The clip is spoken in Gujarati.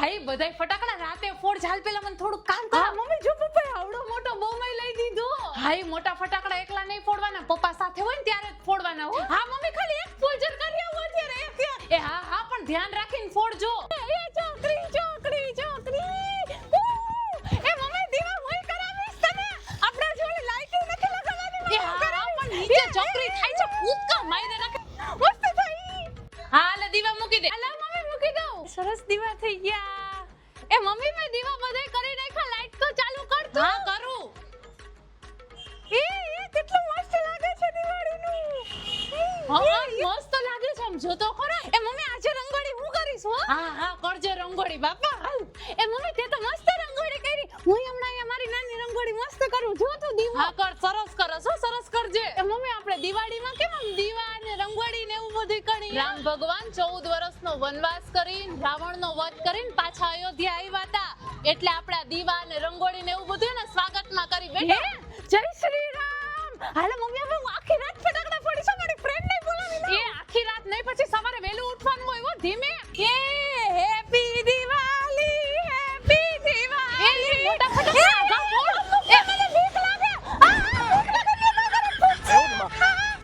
બધાય ફટાકડા રાતે ફોડ ચાલ પેલા મને થોડું કામ કર મમ્મી જો પપ્પા આવડો મોટો બોમાઈ લઈ દીધો. હાય મોટા ફટાકડા એકલા નહીં ફોડવાના. પપ્પા સાથે હોય ને ત્યારે જ ફોડવાના હો. હા મમ્મી ખાલી એક ફૂલઝર કરી આવો અત્યારે એક એ હા હા પણ ધ્યાન રાખીને ફોડજો. એ ચોકડી ચોકડી ચોકડી. નીચે ચકરી થાય છે કૂદકા મારીને રાખે. મસ્ત થઈ હા લે દીવા મૂકી દે. દઉં સરસ દીવા થઈ ગયા. એ મમ્મી મેં દીવા બધે કરી નાખ્યા. લાઈટ તો ચાલુ કર તું. હા કરું. એ એ કેટલું મસ્ત લાગે છે દિવાળીનું. હા હા, મસ્ત લાગે છે આમ જો તો ખરા. એ મમ્મી આજે રંગોળી હું કરીશ હો? હા હા કરજે રંગોળી બાપા. હાલ. એ મમ્મી તે તો મસ્ત રંગોળી કરી. હું હમણાં અહીંયા મારી નાની રંગોળી મસ્ત કરું. જો તું દીવા. હા કર સરસ કરસ હો સરસ કરજે. એ મમ્મી આપણે દિવાળીમાં કેમ આમ દીવા દુધિકણી રામ ભગવાન ચૌદ વર્ષનો વનવાસ કરી રાવણનો વધ કરીને પાછા અયોધ્યા આવ્યા હતા. એટલે આપણા દીવા ને રંગોળી ને એવું બધું ને સ્વાગતમાં કરી બેઠા. જય શ્રી રામ. હાલે મમ્મી હવે હું આખી રાત ફટાકડા ફોડીશું મારી ફ્રેન્ડ ને બોલાવી એ આખી રાત નહીં પછી સવારે વહેલું ઉઠવાનું હોય ધીમે. એ